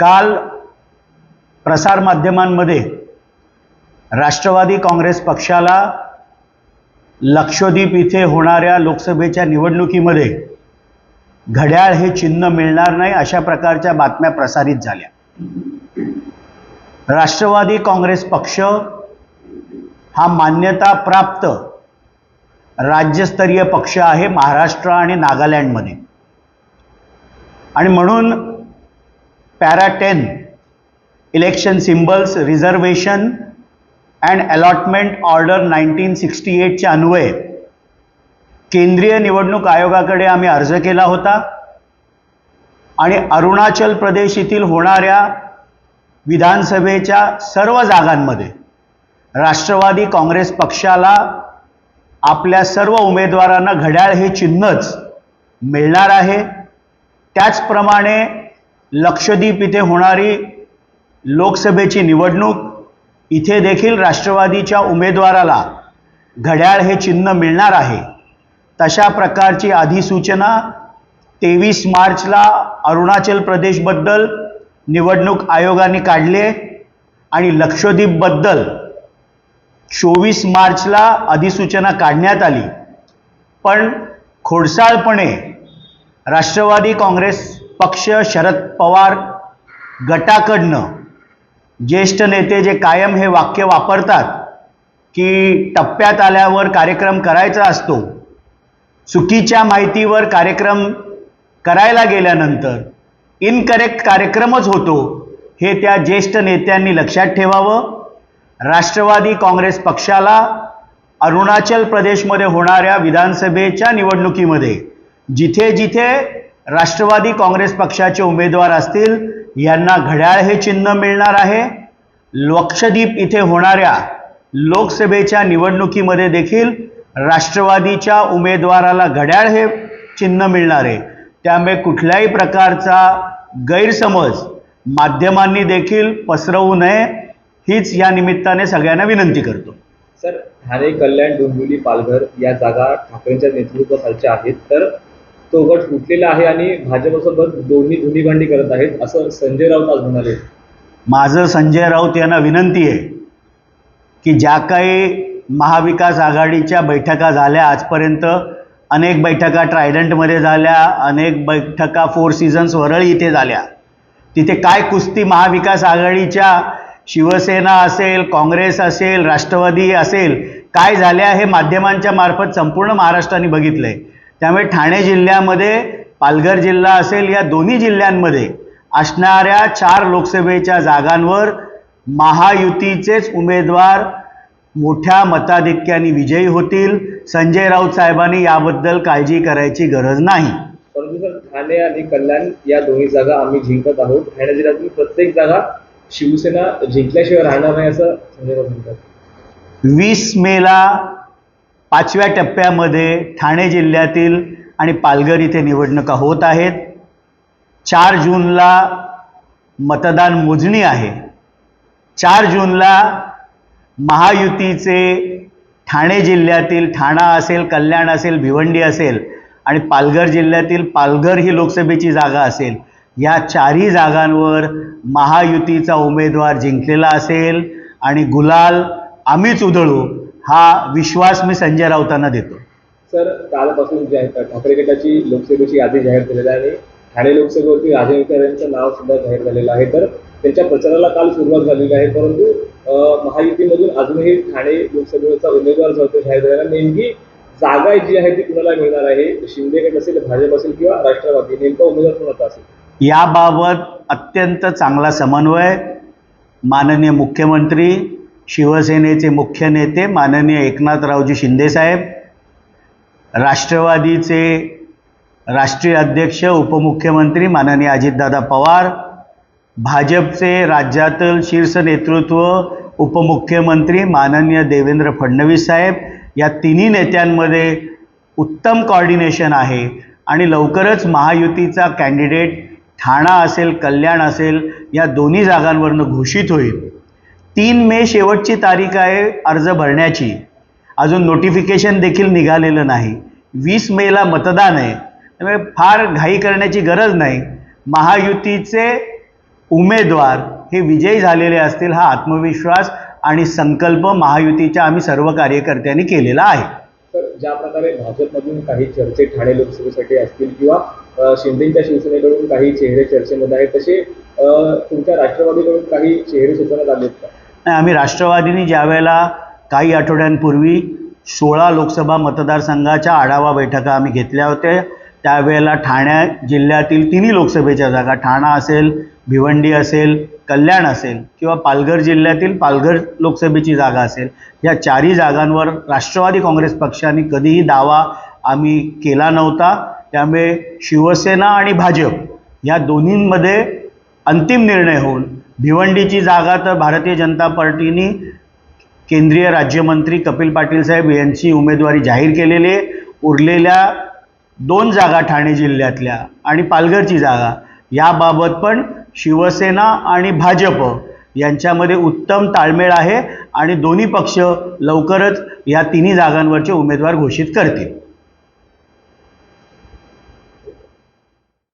काल प्रसारमाध्यमांमध्ये राष्ट्रवादी काँग्रेस पक्षाला लक्षद्वीप इथे होणाऱ्या लोकसभेच्या निवडणुकीमध्ये घड्याळ हे चिन्ह मिळणार नाही अशा प्रकारच्या बातम्या प्रसारित झाल्या. राष्ट्रवादी काँग्रेस पक्ष हा मान्यता प्राप्त राज्यस्तरीय पक्ष आहे महाराष्ट्र आणि नागालँडमध्ये. आणि म्हणून para ten election symbols reservation and allotment order nineteen sixty एटच्या अन्वये. केंद्रीय निवडणूक आयोगाकडे आम्ही अर्ज केला होता. आणि अरुणाचल प्रदेश येथील होणाऱ्या विधानसभेच्या सर्व जागांमध्ये राष्ट्रवादी काँग्रेस पक्षाला आपल्या सर्व उमेदवारांना घड्याळ हे चिन्हच मिळणार आहे. त्याचप्रमाणे लक्षद्वीप इथे होणारी लोकसभेची निवडणूक इथे देखील राष्ट्रवादीच्या उमेदवाराला घड्याळ हे चिन्ह मिळणार आहे. तशा प्रकारची अधिसूचना तेवीस मार्चला अरुणाचल प्रदेशबद्दल निवडणूक आयोगाने काढली आणि लक्षद्वीपबद्दल चोवीस मार्चला अधिसूचना काढण्यात आली. पण खोडसाळपणे राष्ट्रवादी काँग्रेस पक्ष शरद पवार गटाकडनं ज्येष्ठ नेते जे कायम हे वाक्य वापरतात की टप्प्यात आल्यावर कार्यक्रम करायचा असतो चुकीच्या माहितीवर कार्यक्रम करायला गेल्यानंतर इनकरेक्ट कार्यक्रमच होतो हे त्या ज्येष्ठ नेत्यांनी लक्षात ठेवावं. राष्ट्रवादी काँग्रेस पक्षाला अरुणाचल प्रदेशमध्ये होणाऱ्या विधानसभेच्या निवडणुकीमध्ये जिथे जिथे राष्ट्रवादी काँग्रेस पक्षाचे उमेदवार असतील यांना घड्याळ हे चिन्ह मिळणार आहे. लक्षद्वीप इथे होणाऱ्या लोकसभेच्या निवडणुकीमध्ये देखील राष्ट्रवादीच्या उमेदवाराला घड्याळ हे चिन्ह मिळणार आहे. त्यामुळे कुठल्याही प्रकारचा गैरसमज माध्यमांनी देखील पसरवू नये हीच या निमित्ताने सगळ्यांना विनंती करतो. सर ठाणे कल्याण डोंबिवली पालघर या जागा ठाकरेंच्या नेतृत्वाखालच्या आहेत. तर तो गट फुटलेला आहे आणि भाजपसोबत दोन्ही धुनीभांडी करत आहेत असं संजय राऊत आज म्हणाले. माझं संजय राऊत यांना विनंती आहे की ज्या काही महाविकास आघाडीच्या बैठका झाल्या आजपर्यंत अनेक बैठका ट्रायडंटमध्ये झाल्या अनेक बैठका फोर सीझन्स वरळी इथे झाल्या. तिथे काय कुस्ती महाविकास आघाडीच्या शिवसेना असेल काँग्रेस असेल राष्ट्रवादी असेल काय झाल्या हे माध्यमांच्या मार्फत संपूर्ण महाराष्ट्राने बघितलं आहे त्यामुळे ठाणे जिल्ह्यामध्ये पालघर जिल्हा असेल या दोन्ही जिल्ह्यांमध्ये असणाऱ्या चार लोकसभेच्या जागांवर महायुतीचेच उमेदवार मोठ्या मताधिक्याने विजयी होतील. संजय राऊत साहेबांनी याबद्दल काळजी करायची गरज नाही. परंतु सर ठाणे आणि कल्याण या दोन्ही जागा आम्ही जिंकत आहोत. ठाणे जिल्ह्यातील प्रत्येक जागा शिवसेना जिंकल्याशिवाय राहणार नाही असं संजय राऊत म्हणतात. वीस मेला पाचव्या टप्प्यामध्ये ठाणे जिल्ह्यातील आणि पालघर इथे निवडणुका होत आहेत. चार जूनला मतदान मोजणी आहे. चार जूनला महायुतीचे ठाणे जिल्ह्यातील ठाणा असेल कल्याण असेल भिवंडी असेल आणि पालघर जिल्ह्यातील पालघर ही लोकसभेची जागा असेल. या चारही जागांवर महायुतीचा उमेदवार जिंकलेला असेल आणि गुलाल आम्हीच उधळू हा विश्वास मी संजय राऊतांना देतो. सर कालपासून जे आहे ठाकरे गटाची लोकसभेची यादी जाहीर झालेली आहे. आणि ठाणे लोकसभेवरती राजे विखे यांचं नाव सुद्धा जाहीर झालेलं आहे. तर त्यांच्या प्रचाराला काल सुरुवात झालेली आहे. परंतु महायुतीमधून अजूनही ठाणे लोकसभेचा उमेदवार जो जाहीर झालेला. नेमकी जागा जी आहे ती कुणाला मिळणार आहे? शिंदे गट असेल भाजप असेल किंवा राष्ट्रवादी? नेमका उमेदवार कोणाचा असेल? याबाबत अत्यंत चांगला समन्वय माननीय मुख्यमंत्री शिवसेनेचे मुख्य नेते माननीय एकनाथरावजी शिंदेसाहेब राष्ट्रवादीचे राष्ट्रीय अध्यक्ष उपमुख्यमंत्री माननीय अजितदादा पवार भाजपचे राज्यातील शीर्ष नेतृत्व उपमुख्यमंत्री माननीय देवेंद्र फडणवीस साहेब या तिन्ही नेत्यांमध्ये उत्तम कॉर्डिनेशन आहे आणि लवकरच महायुतीचा कॅन्डिडेट ठाणा असेल कल्याण असेल या दोन्ही जागांवरनं घोषित होईल. तीन मे शेवटची तारीख आहे अर्ज भरण्याची. अजून नोटिफिकेशन देखील निघालेलं नाही. वीस मेला मतदान आहे. त्यामुळे फार घाई करण्याची गरज नाही. महायुतीचे उमेदवार हे विजयी झालेले असतील हा आत्मविश्वास आणि संकल्प महायुतीच्या आम्ही सर्व कार्यकर्त्यांनी केलेला आहे. तर ज्या प्रकारे भाजपमधून काही चर्चे ठाणे लोकसभेसाठी असतील किंवा शिंदेच्या शिवसेनेकडून काही चेहरे चर्चेमध्ये आहेत तसे तुमच्या राष्ट्रवादीकडून काही चेहरे सुचवण्यात आले आहेत का? नाही, आम्ही राष्ट्रवादीने ज्यावेळेला काही आठवड्यांपूर्वी सोळा लोकसभा मतदारसंघाच्या आढावा बैठका आम्ही घेतल्या होत्या त्यावेळेला ठाण्या जिल्ह्यातील तिन्ही लोकसभेच्या जागा ठाणा असेल भिवंडी असेल कल्याण असेल किंवा पालघर जिल्ह्यातील पालघर लोकसभेची जागा असेल या चारही जागांवर राष्ट्रवादी काँग्रेस पक्षाने कधीही दावा आम्ही केला नव्हता. त्यामुळे शिवसेना आणि भाजप या दोन्हींमध्ये अंतिम निर्णय होऊन भिवंडीची जागा तर भारतीय जनता पार्टीने केंद्रीय राज्यमंत्री कपिल पाटील साहेब यांची उमेदवारी जाहीर केलेली आहे. उरलेल्या दोन जागा ठाणे जिल्ह्यातल्या आणि पालघरची जागा याबाबत पण शिवसेना आणि भाजप यांच्यामध्ये उत्तम ताळमेळ आहे आणि दोन्ही पक्ष लवकरच या तिन्ही जागांवरचे उमेदवार घोषित करतील.